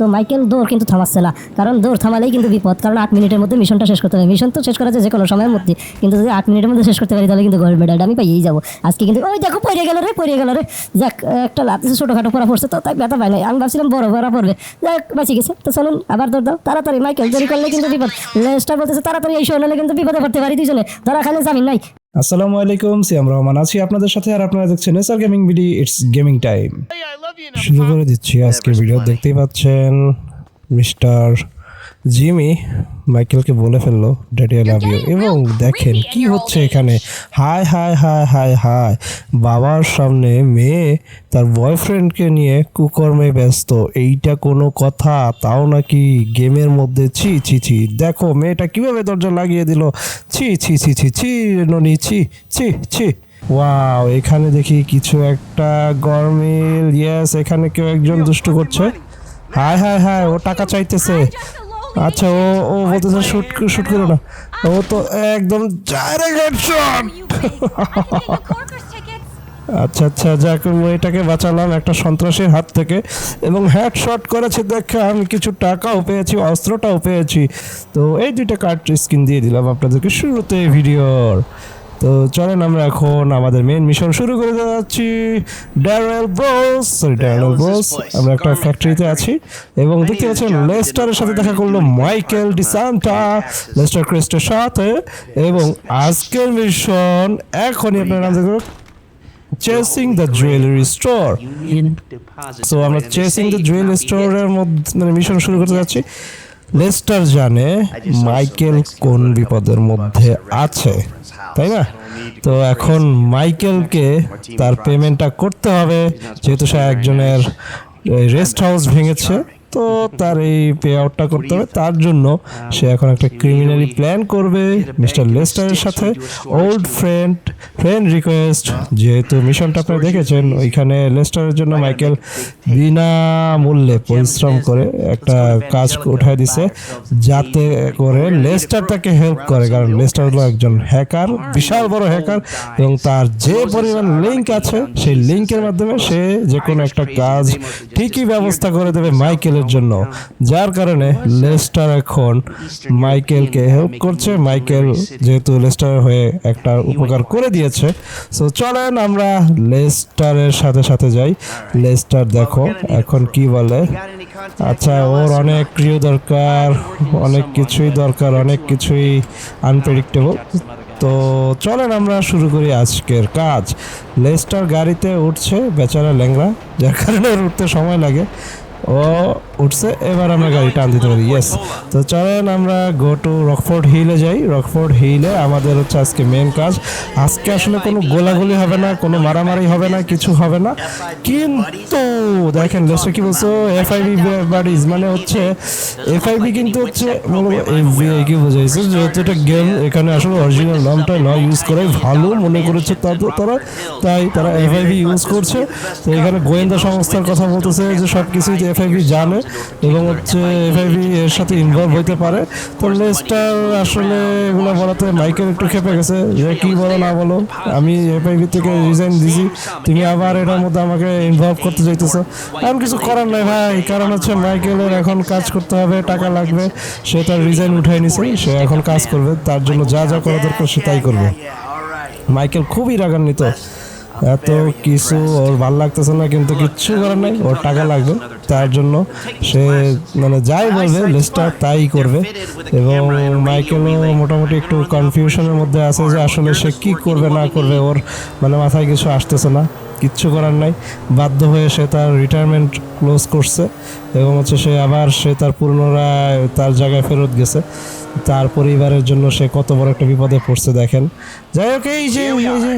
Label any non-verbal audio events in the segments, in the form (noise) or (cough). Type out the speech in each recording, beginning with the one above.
তো মাইকেল, দৌড় কিন্তু থামাচ্ছে না। কারণ দৌড় থামালেই কিন্তু বিপদ। কারণ আট মিনিটের মধ্যে মিশনটা শেষ করতে হবে। মিশন তো শেষ করা যায় যে কোনো সময়ের মধ্যে। কিন্তু যদি আট মিনিটের মধ্যে শেষ করতে পারি, তাহলে কিন্তু গোল্ড মেডালটা আমি পাইয়েই যাব। আজকে কিন্তু, ওই দেখো, পড়ে গেল রে, পড়ে গেল রে। যাক, একটা লাভ ছোটোখাটো পড়া পড়ছে তো, তাই ব্যথা পাই নাই। আমি ভাবছিলাম বড় পড়া পড়বে। যাক, বাঁচি গেছে। তো চলুন, আবার দৌড় দাও। তাড়াতাড়ি, মাইকেল, দেরি করলে কিন্তু বিপদ। লেস্টার বলতেছে, তাড়াতাড়ি এই শোনালে কিন্তু বিপদে পড়তে পারি দুজনে ধরা খালে জামিন নাই। আসসালামু আলাইকুম, সিয়াম রহমান আছি আপনাদের সাথে, আর আপনারা দেখছেন SR gaming BD it's gaming time শুরু করে দিচ্ছি আজকের ভিডিও। দেখতেই পাচ্ছেন মিস্টার জিমি মাইকেলকে বলে ফেলল ড্যাডি আই লাভ ইউ এবং দেখেন কি হচ্ছে এখানে। High high high high high বাবার সামনে মেয়ে তার বয়ফ্রেন্ডকে নিয়ে কুকর্মে ব্যস্ত। এইটা কোনো কথা? তাও নাকি গেমের মধ্যে? ছি ছি ছি। দেখো মেয়েটা কীভাবে দরজা লাগিয়ে দিল? ছি ছি ছি ছি ছি ননি ছি ছি ছি। ওয়াও এখানে দেখি কিছু একটা গরমিল ইয়েস এখানে কেউ একজন দুষ্টু করছে। হায় হায় হায় ও টাকা চাইতেছে। আচ্ছা ও ও বলতেছে, শুট শুট করো না। ও তো একদম আচ্ছা আচ্ছা যাক এটাকে বাঁচালাম একটা সন্ত্রাসীর হাত থেকে। এবং হেডশট করেছে, দেখে, আমি কিছু টাকাও পেয়েছি, অস্ত্রটাও পেয়েছি। তো এই দুইটা কার্ড স্ক্রিন দিয়ে দিলাম আপনাদেরকে শুরুতে ভিডিওর। তো চলেন আমরা এখন আমাদের মেন মিশন শুরু করে যাচ্ছি Darrell Bros sorry Darrell Bros আমরা একটা ফ্যাক্টরিতে আছি এবং দেখতে পাচ্ছেন লেস্টারের সাথে দেখা করল মাইকেল ডিসান্টা লেস্টার ক্রেস্টের সাথে এবং আজকের মিশন এখনই আপনার নাম দেখবেন chasing the jewellery store so আমরা চেসিং দ্য জুয়েলারি স্টোরের মধ্যে মানে মিশন শুরু করতে যাচ্ছি। লেস্টার জানে মাইকেল কোন বিপদের মধ্যে আছে। তাই না? তো এখন মাইকেলকে তার পেমেন্টটা করতে হবে, যেহেতু সে একজনের রেস্ট হাউস ভেঙেছে। তো তার এই পে আউটটা করতে হবে। তার জন্য সে এখন একটা ক্রিমিনালি প্ল্যান করবে মিস্টার লেস্টারের সাথে। ওল্ড ফ্রেন্ড ফ্রেন্ড রিকোয়েস্ট যেহেতু মিশনটা আপনারা দেখেছেন, ওইখানে লেস্টারের জন্য মাইকেল বিনা মূল্যে পরিশ্রম করে একটা কাজ উঠায় দিছে, যাতে করে লেস্টার তাকে হেল্প করে। কারণ লেস্টার হলো একজন হ্যাকার বিশাল বড় হ্যাকার এবং তার যে পরিমাণ লিঙ্ক আছে, সেই লিঙ্কের মাধ্যমে সে যে কোনো একটা কাজ ঠিকই ব্যবস্থা করে দেবে মাইকেলের জন্য। যার কারণে লেস্টার এখন মাইকেলকে হেল্প করছে। মাইকেল যেহেতু লেস্টারের হয়ে একটা উপকার করে দিয়েছে। সো চলেন আমরা লেস্টারের সাথে সাথে যাই। লেস্টার দেখো, এখন কি বলে? আচ্ছা ওর অনেক প্রিয় দরকার, অনেক কিছুই দরকার, অনেক কিছুই আনপ্রেডিক্টেবল তো, চলেন আমরা শুরু করি আজকের কাজ। লেস্টার গাড়িতে উঠছে বেচারা ল্যাংরা যার কারণে উঠতে সময় লাগে। ও উঠছে, এবার আমরা গাড়ি টান দিতে পারি ইয়েস তো চলেন আমরা গো টু রকফোর্ড হিলে যাই। রকফোর্ড হিলে আমাদের হচ্ছে আজকে মেন কাজ। আজকে আসলে কোনো গোলাগুলি হবে না, কোনো মারামারি হবে না, কিছু হবে না। কিন্তু দেখেন লেস্টার কি বলছো? এফআইবি বাডিজ মানে হচ্ছে এফআইবি কিন্তু হচ্ছে এফবিআই কি বোঝাইছে? যেহেতু এটা গেম এখানে আসলে অরিজিনাল নামটা না ইউজ করাই ভালো মনে করেছে তারা, তাই তারা এফআইবি ইউজ করছে। তো এখানে গোয়েন্দা সংস্থার কথা বলতেছে যে সব কিছুই এফআইবি জানে এবং হচ্ছে এফআইবি এর সাথে ইনভলভ হইতে পারে। তো লেস্টার আসলে এগুলো বলাতে মাইকেল একটু খেপে গেছে যে কি বলো, না বলো। আমি এফআইবি থেকে রিজাইন দিছি। তুমি আবার এটার মধ্যে আমাকে ইনভলভ করতে চাইতেছো এমন কিছু করার নাই ভাই। কারণ হচ্ছে মাইকেলের এখন কাজ করতে হবে, টাকা লাগবে। সে তার রিজাইন উঠাই নিছে, সে এখন কাজ করবে। তার জন্য যা যা করা দরকার সে তাই করবে। মাইকেল খুবই রাগান্বিত। এত কিছু ওর ভালো লাগতেছে না, কিন্তু কিচ্ছু করার নাই। ওর টাকা লাগবে, তার জন্য সে মানে যাই বলবে লেস্টার তাই করবে। এবং মাইকেলও মোটামুটি একটু কনফিউশনের মধ্যে আছে যে আসলে সে কি করবে, না করবে। ওর মানে মাথায় কিছু আসতেছে না, কিচ্ছু করার নাই। বাধ্য হয়ে সে তার রিটায়ারমেন্ট ক্লোজ করছে। এবং হচ্ছে সে আবার সে তার পুনরায় তার জায়গায় ফেরত গেছে। তার পরিবারের জন্য সে কত বড় একটা বিপদে পড়ছে দেখেন। যাই হোক এই যে এই যে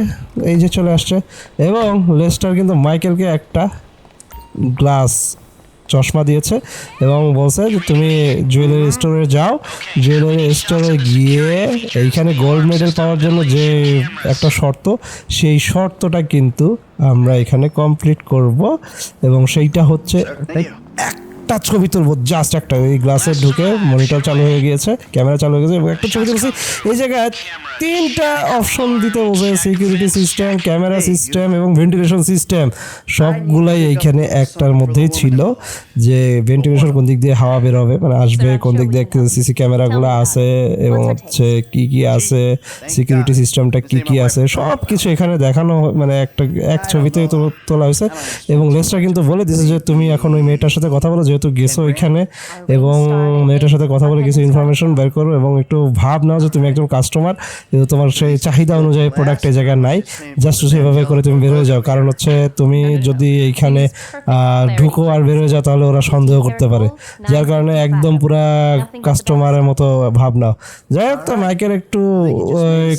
এই যে চলে আসছে। এবং লেস্টার কিন্তু মাইকেলকে একটা গ্লাস চশমা দিয়েছে এবং বলছে যে তুমি জুয়েলারি স্টোরে যাও। জুয়েলারি স্টোরে গিয়ে এইখানে গোল্ড মেডেল পাওয়ার জন্য যে একটা শর্ত সেই শর্তটা কিন্তু আমরা এখানে কমপ্লিট করব। এবং সেইটা হচ্ছে একটা ছবি তুলবো জাস্ট একটা এই গ্লাসে ঢুকে মনিটর চালু হয়ে গিয়েছে ক্যামেরা চালু হয়ে গেছে এবং একটা ছবি তুলছি। এই জায়গায় তিনটা অপশন দিতে বসে সিকিউরিটি সিস্টেম ক্যামেরা সিস্টেম এবং ভেন্টিলেশন সিস্টেম সবগুলাই এইখানে একটার মধ্যেই ছিল যে ভেন্টিলেশন কোন দিক দিয়ে হাওয়া বের হবে মানে আসবে কোন দিক দিয়ে সিসি ক্যামেরাগুলো আছে এবং হচ্ছে কি কি আছে সিকিউরিটি সিস্টেমটা কি কি আছে সব কিছু এখানে দেখানো মানে একটা এক ছবিতে তোলা হয়েছে এবং লেসটা কিন্তু বলে দিয়েছে যে তুমি এখন ওই মেয়েটার সাথে কথা বলো যেহেতু গেছো ওইখানে এবং মেয়েটার সাথে কথা বলে কিছু ইনফরমেশন বের করো এবং একটু ভাব নাও যে তুমি একজন কাস্টমার কিন্তু তোমার সেই চাহিদা অনুযায়ী প্রোডাক্ট এই জায়গায় নাই। জাস্ট সেভাবে করে তুমি বের হয়ে যাও। কারণ হচ্ছে তুমি যদি এইখানে ঢুকো আর বের হয়ে যাও তাহলে ওরা সন্দেহ করতে পারে। যার কারণে একদম পুরা কাস্টমারের মতো ভাব নাও। যাই হোক তো মাইকের একটু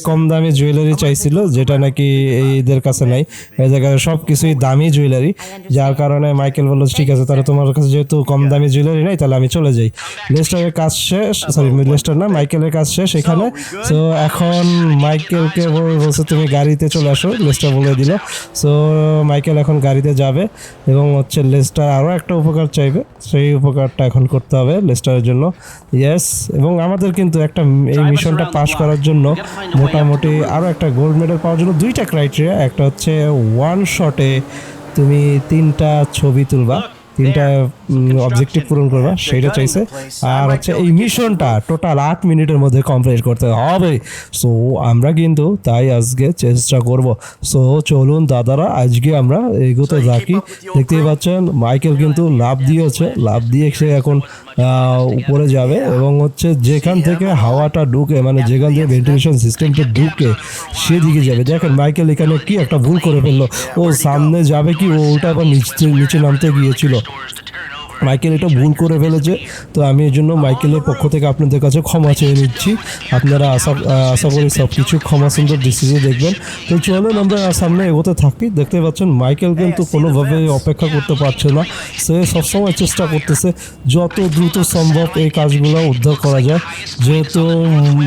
কম দামি জুয়েলারি চাইছিল যেটা নাকি এইদের কাছে নাই। এই জায়গায় সব কিছুই দামি জুয়েলারি যার কারণে মাইকেল বলল ঠিক আছে তাহলে তোমার কাছে যেহেতু কম দামি জুয়েলারি নাই তাহলে আমি চলে যাই। লেস্টারের কাজ শেষ সরি লেস্টার না মাইকেলের কাজ শেষ এখানে। সো এখন মাইকেলকে বল- বলছে তুমি গাড়িতে চলে আসো লেস্টার বলে দিল। সো মাইকেল এখন গাড়িতে যাবে এবং হচ্ছে লেস্টার আরও একটা উপকার চাইবে। সেই উপকারটা এখন করতে হবে লেস্টারের জন্য। ইয়েস এবং আমাদের কিন্তু একটা এই মিশনটা পাস করার জন্য মোটামুটি আরও একটা গোল্ড মেডেল পাওয়ার জন্য দুইটা ক্রাইটেরিয়া একটা হচ্ছে ওয়ান শটে তুমি তিনটা ছবি তুলবা। তিনটা অবজেক্টিভ পূরণ করবা সেটা চাইছে। আর হচ্ছে এই মিশনটা টোটাল আট মিনিটের মধ্যে কমপ্লিট করতে হবে। সো আমরা কিন্তু তাই আজকে চেষ্টা করব। সো চলুন দাদারা আজকে আমরা এগোতে রাখি দেখতেই পাচ্ছেন মাইকেল কিন্তু লাভ দিয়েছে। লাভ দিয়ে সে এখন উপরে যাবে এবং হচ্ছে যেখান থেকে হাওয়াটা ঢুকে মানে যেখান থেকে ভেন্টিলেশন সিস্টেমটা ঢুকে, সেদিকে যাবে। দেখেন মাইকেল এখানে কি একটা ভুল করে ফেলল। ও সামনে যাবে কি? ও ওটা আবার নিচে নিচে নামতে গিয়েছিল। মাইকেল এটা ভুল করে ফেলেছে। তো আমি এই জন্য মাইকেলের পক্ষ থেকে আপনাদের কাছে ক্ষমা চেয়ে নিচ্ছি। আপনারা আশা আশা করি সব কিছু ক্ষমা সুন্দর দৃষ্টিতে দেখবেন। তো চলুন আমরা সামনে এগোতে থাকি। দেখতে পাচ্ছেন মাইকেল কিন্তু কোনোভাবে অপেক্ষা করতে পারছে না। সে সবসময় চেষ্টা করতেছে যত দ্রুত সম্ভব এই কাজগুলো উদ্ধার করা যায়। যেহেতু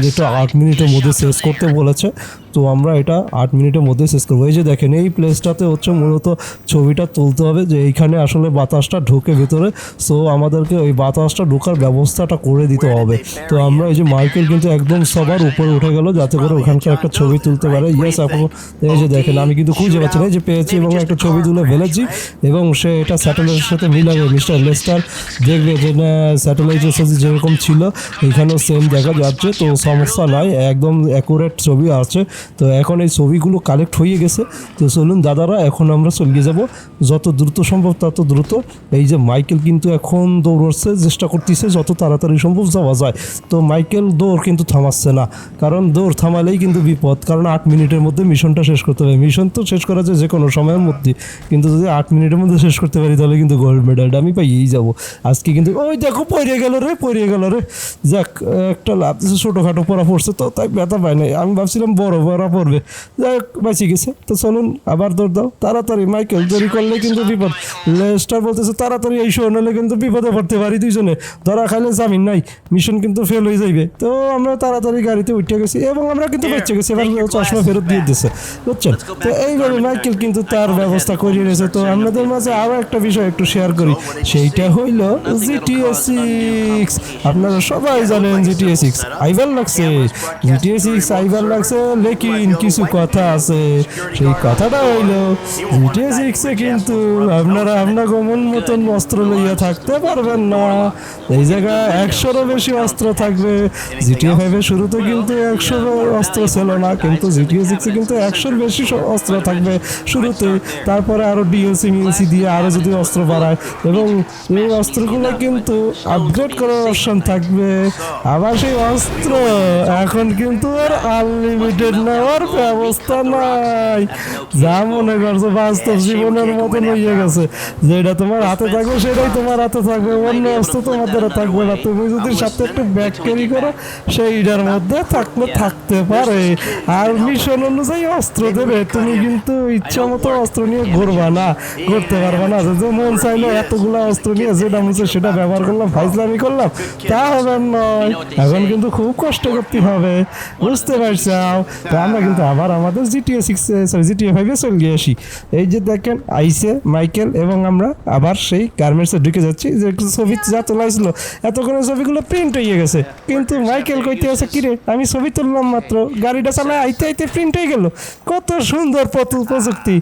এটা আট মিনিটের মধ্যে শেষ করতে বলেছে। তো আমরা এটা আট মিনিটের মধ্যে শেষ করব। এই যে দেখেন এই প্লেসটাতে হচ্ছে মূলত ছবিটা তুলতে হবে যে এইখানে আসলে বাতাসটা ঢোকে ভেতরে। সো আমাদেরকে ওই বাতাসটা ঢোকার ব্যবস্থাটা করে দিতে হবে। তো আমরা এই যে মাইকেল কিন্তু একদম সবার উপরে উঠে গেল যাতে করে ওখানকার একটা ছবি তুলতে পারে। ইয়েস এখন এই যে দেখেন আমি কিন্তু খুঁজে পাচ্ছি না এই যে পেয়েছি এবং একটা ছবি তুলে ফেলেছি এবং সে এটা স্যাটেলাইটের সাথে মিলাবে মিস্টার লেস্টার দেখবে যে না স্যাটেলাইটের সাথে যেরকম ছিল এখানেও সেম দেখা যাচ্ছে। তো সমস্যা নাই একদম অ্যাকুরেট ছবি আছে। তো এখন এই ছবিগুলো কালেক্ট হয়ে গেছে। তো চলুন দাদারা, এখন আমরা চলিয়ে যাব। যত দ্রুত সম্ভব, তত দ্রুত। এই যে মাইকেল কিন্তু এখন দৌড়চ্ছে চেষ্টা করতেছে, যত তাড়াতাড়ি সম্ভব যাওয়া যায়। তো মাইকেল, দৌড় কিন্তু থামাচ্ছে না। কারণ দৌড় থামালেই কিন্তু বিপদ। কারণ আট মিনিটের মধ্যে মিশনটা শেষ করতে হবে। মিশন তো শেষ করা যায় যে কোনো সময়ের মধ্যে। কিন্তু যদি আট মিনিটের মধ্যে শেষ করতে পারি, তাহলে কিন্তু গোল্ড মেডেলটা আমি পাইয়েই যাব। আজকে কিন্তু, ওই দেখো, পড়ে গেল রে, পড়ে গেল রে। যাক, একটা লাভ ছোটোখাটো পড়া পড়ছে, তো তাই ব্যথা পায় নাই। আমি ভাবছিলাম বড় বড় পড়বে। যাই হোক বাঁচিয়ে গেছে। তো চলুন আবার দৌড় দাও। তাড়াতাড়ি মাইকেল দেরি করলে কিন্তু বিপদ। লেস্টার বলতেছে তাড়াতাড়ি এই শো নাহলে কিন্তু বিপদে পড়তে পারি দুইজনে। ধরা খাইলে জামিন নাই। মিশন কিন্তু ফেল হয়ে যাইবে। তো আমরা তাড়াতাড়ি গাড়িতে উঠে গেছি এবং আমরা কিন্তু বেঁচে গেছি। এবার চশমা ফেরত দিয়ে দিচ্ছে বুঝছেন? তো এইভাবে মাইকেল কিন্তু তার ব্যবস্থা করিয়ে নিয়েছে তো আপনাদের মাঝে আরও একটা বিষয় একটু শেয়ার করি। সেইটা হইল জিটিএ সিক্স আপনারা সবাই জানেন জিটিএ সিক্স আইভার লাগছে জিটিএ সিক্স আইভার লাগছে লেকিন কিছু কথা আছে সেই কথাটা হইল জিটিএ সিক্সে কিন্তু আপনারা আপনার গমন মতন অস্ত্র লইয়া থাকতে পারবেন না। এই জায়গায় একশোরও বেশি অস্ত্র থাকবে। জিটিএ ফাইভের শুরুতে কিন্তু একশো অস্ত্র ছিল না, কিন্তু জিটিও সিক্সে কিন্তু একশোর বেশি অস্ত্র থাকবে শুরুতে। তারপরে আরও ডিএলসি, মিএলসি দিয়ে আরও যদি অস্ত্র বাড়ায়। এবং এই অস্ত্রগুলো কিন্তু আপগ্রেড করার অপশন থাকবে। আবার সেই অস্ত্র এখন কিন্তু আর আনলিমিটেড নেওয়ার ব্যবস্থা নাই যা মনে করছ বাস্তব জীবনের মতন হয়ে গেছে যেটা তোমার হাতে থাকবে সেটাই তোমার হাতে থাকবে অন্য তোমার দ্বারা থাকবে না তুমি যদি সাথে একটা ব্যাগ ক্যারি করো সেইটার মধ্যে থাকলে থাকতে পারে। আর মিশন অনুযায়ী অস্ত্র দেবে। তুমি কিন্তু ইচ্ছা মতো অস্ত্র নিয়ে ঘুরবা না ঘুরতে পারবা না। যে মন চাইলো এতগুলো অস্ত্র নিয়ে যেটা মনে সেটা ব্যবহার করলাম ফাইজলামি করলাম তা হবে নয় এখন কিন্তু খুব কষ্ট করতে হবে। বুঝতে পারছাও তো আমরা কিন্তু আবার আমাদের জিটিএ সিক্স সরি জিটিএ ফাইভে চলে গিয়ে আসি। এই যে দেখেন আইসে মাইকেল এবং আমরা আবার সেই গার্মেন্টসে ঢুকে যাচ্ছি। যে ছবি যা তোলা হয়েছিল এতক্ষণে ছবিগুলো প্রিন্ট হয়ে গেছে। কিন্তু মাইকেল কইতে আছে কিরে আমি ছবি তুললাম মাত্র। গাড়িটা চালায় আইতে আইতে প্রিন্ট হয়ে গেল। কত সুন্দর প্রযুক্তি।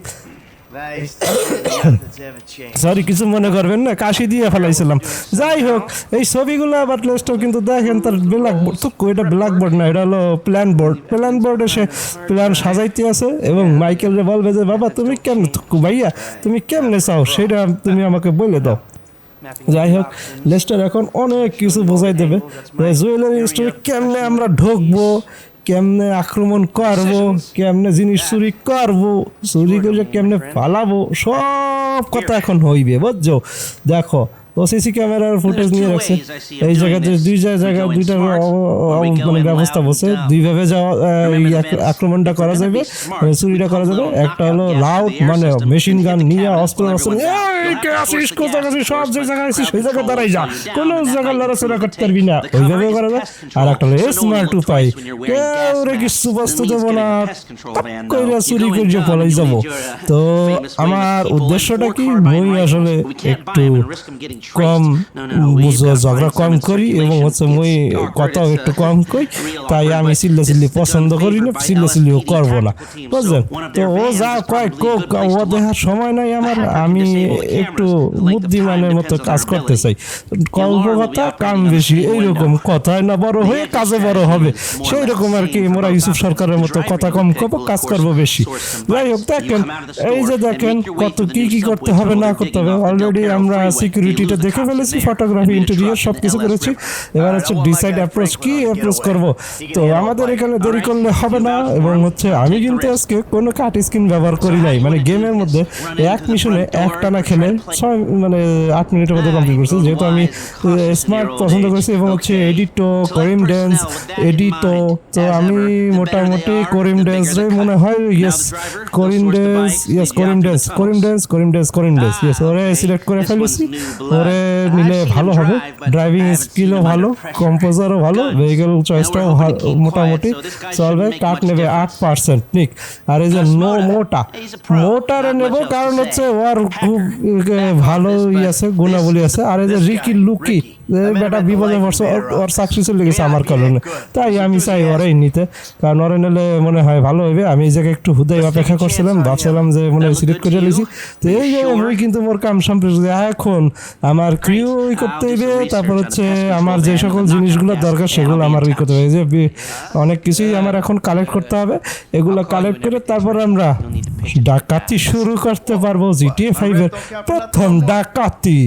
সরি (coughs) কিছু মনে করবেন না কাশি দিয়ে ফেলাইছিলাম। যাই হোক এই ছবিগুলো আবার লেস্টার কিন্তু দেখেন তার ব্ল্যাক বোর্ড তো এটা ব্ল্যাক বোর্ড না এটা হলো প্ল্যান বোর্ড প্ল্যান বোর্ডে সে প্ল্যান সাজাইতে আছে এবং মাইকেল রে বলবে যে বাবা তুমি কেমনে থুকু ভাইয়া? তুমি কেমনে চাও? সেটা তুমি আমাকে বলে দাও। যাই হোক লেস্টার এখন অনেক কিছু বোঝাই দেবে। জুয়েলারি স্টোরে কেমনে আমরা ঢুকবো? কেমনে আক্রমণ করব কেমনে জিনিস চুরি করব চুরি করে কেমনে পালাবো সব কথা এখন হইবে বুঝছ? দেখো ও সিসি ক্যামেরার ফুটেজ নিয়ে রাখছে এই জায়গাতে দুই জায়গা দুইটা মানে ব্যবস্থা বসে। দুইভাবে যাওয়া আক্রমণটা করা যাবে। চুরিটা করা যাবে। একটা হলো লাউড মানে মেশিন গান নিয়ে অস্ত্র অস্ত্র সব যে জায়গায় আছিস সেই জায়গায় দাঁড়াই যা। কোনো জায়গায় লড়াচড়া করতে পারবি না। ওইভাবে করা যায়। আর একটা হলো স্মার্ট উপায়। কেউ রে কিছু বস্তু দেবো না করে চুরি করে পলাই যাব তো আমার উদ্দেশ্যটা কি মই আসলে একটু কম ঝগড়া কম করি এবং হচ্ছে মই কথাও একটু কম কই, তাই আমি চিল্লা চিল্লি পছন্দ করি না চিল্লা চিল্লিও করব না, বুঝলেন? তো ও যা কয় কোক, ও দেখার সময় নাই আমার, আমি একটু বুদ্ধিমানের মতো কাজ করতে চাই। গল্প কথা কাম বেশি, এইরকম কথায় না বড় হয়ে কাজে বড় হবে সেই রকম আর কি মোরা ইউসুফ সরকারের মতো কথা কম কব কাজ করব বেশি। যাই হোক, দেখেন, এই যে দেখেন, কত কি কি করতে হবে না করতে হবে অলরেডি আমরা সিকিউরিটিটা দেখে ফেলেছি ফটোগ্রাফি ইন্টেরিয়র সব কিছু করেছি। এবার হচ্ছে ডিসাইড অ্যাপ্রোচ কি অ্যাপ্রোচ করব? তো আমাদের এখানে দেরি করলে হবে না এবং হচ্ছে আমি কিন্তু আজকে কোনো কাট স্ক্রিন ব্যবহার করি নাই। মানে গেমের মধ্যে এক মিশনে এক টানা খেলে ছয় মানে আট মিনিটের মধ্যে কমপ্লিট করছি। যেহেতু আমি স্মার্ট পছন্দ করেছি এবং হচ্ছে এডিটো করিম ড্যান্স এডিটো তো আমি মোটামুটি করিম ড্যান্স রে মনে হয় yes Karim dance yes Karim dance Karim dance Karim dance Karim dance yes ওরে সিলেক্ট করে ফেলেছি ওরে নিলে ভালো হবে। ড্রাইভিং স্কিলও ভালো কম্পোজারও ভালো ভেহিকেল চয়েসটাও মোটামুটি চলবে। কাট নেবে আট পার্সেন্ট ঠিক। আর এই যে নো মোটা মোটারে নেব কারণ হচ্ছে ওর খুব ভালো ই আছে, গুণাবলী আছে। আর এই যে রিকি লুকি বেটা বিপদে পড়ছে, ওর- চাকরি চলে গেছে আমার কারণে। তাই আমি চাই ওরাই নিতে, কারণ ওরে নিলে মনে হয় ভালো হইবে আমি এই জায়গায় একটু হুদাই অপেক্ষা করছিলাম, ভাবছিলাম যে মনে হয় সিলেক্ট করে লিছি। তো এই জায়গায় কিন্তু মোর কাম সম্পর্ক, এখন আমার ক্রিউ ই করতে হইবে তারপর হচ্ছে আমার যে সকল জিনিসগুলো দরকার সেগুলো আমার ই করতে হবে এই যে অনেক কিছুই আমার এখন কালেক্ট করতে হবে। এগুলো কালেক্ট করে তারপর আমরা ডাকাতি শুরু করতে পারব জিটিএ ফাইভের প্রথম ডাকাতি,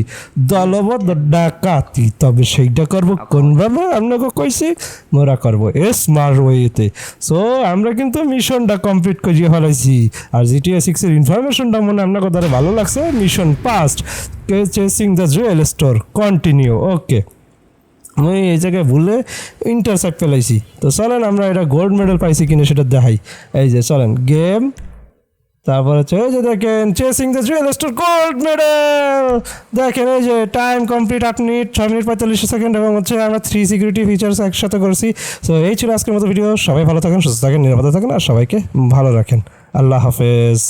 দলবদ্ধ ডাকাতি। তবে সেইটা করব কোনভাবে আপনাকে কইছি, মোরা করব স্মার্ট ওয়েতে সো আমরা কিন্তু মিশনটা কমপ্লিট করিয়ে ফেলাইছি। আর জিটিএ সিক্সের ইনফরমেশনটা মনে আপনাকে দ্বারা ভালো লাগছে mission passed chasing the jewel store continue okay আমি এই জায়গায় ভুলে ইন্টারসেপ্ট ফেলাইছি। তো চলেন, আমরা এটা গোল্ড মেডেল পাইছি কিনা সেটা দেখাই। এই যে, চলেন গেম তারপর হচ্ছে এই যে দেখেন chasing the jewel store gold medal দেখেন এই যে টাইম কমপ্লিট আট মিনিট, ছয় মিনিট পঁয়তাল্লিশ সেকেন্ড এবং হচ্ছে আমরা থ্রি সিকিউরিটি ফিচার্স একসাথে করছি। সো এই ছিল আজকের মতো ভিডিও সবাই ভালো থাকেন, সুস্থ থাকেন, নিরাপদে থাকেন আর সবাইকে ভালো রাখেন। আল্লাহ হাফেজ।